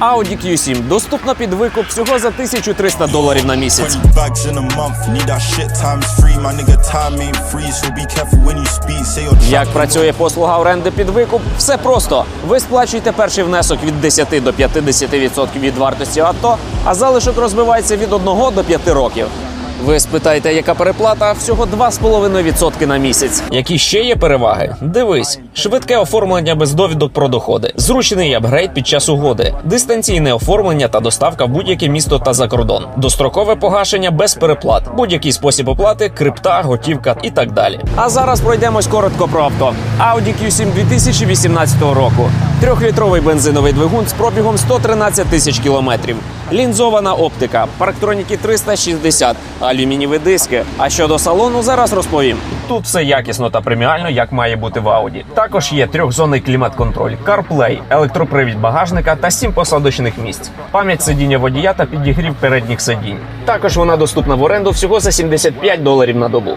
Audi Q7 доступна під викуп всього за 1300 доларів на місяць. 20 bags in a month, need that shit times three. My nigga, time ain't free, so be careful when you speak. Say your Як працює послуга оренди під викуп? Все просто. Ви сплачуєте перший внесок від 10 до 50% від вартості авто, а залишок розбивається від 1 до 5 років. Ви спитаєте, яка переплата? Всього 2,5% на місяць. Які ще є переваги? Дивись, швидке оформлення без довідок про доходи, зручний апгрейд під час угоди, дистанційне оформлення та доставка в будь-яке місто та за кордон, дострокове погашення без переплат, будь-який спосіб оплати, крипта, готівка і так далі. А зараз пройдемось коротко про авто. Audi Q7 2018 року. Трьохлітровий бензиновий двигун з пробігом 113 тисяч кілометрів. Лінзована оптика, парктроніки 360, алюмінієві диски. А щодо салону, зараз розповім. Тут все якісно та преміально, як має бути в Audi. Також є трьохзонний клімат-контроль, CarPlay, електропривід багажника та сім посадочних місць, пам'ять сидіння водія та підігрів передніх сидінь. Також вона доступна в оренду всього за 75 доларів на добу.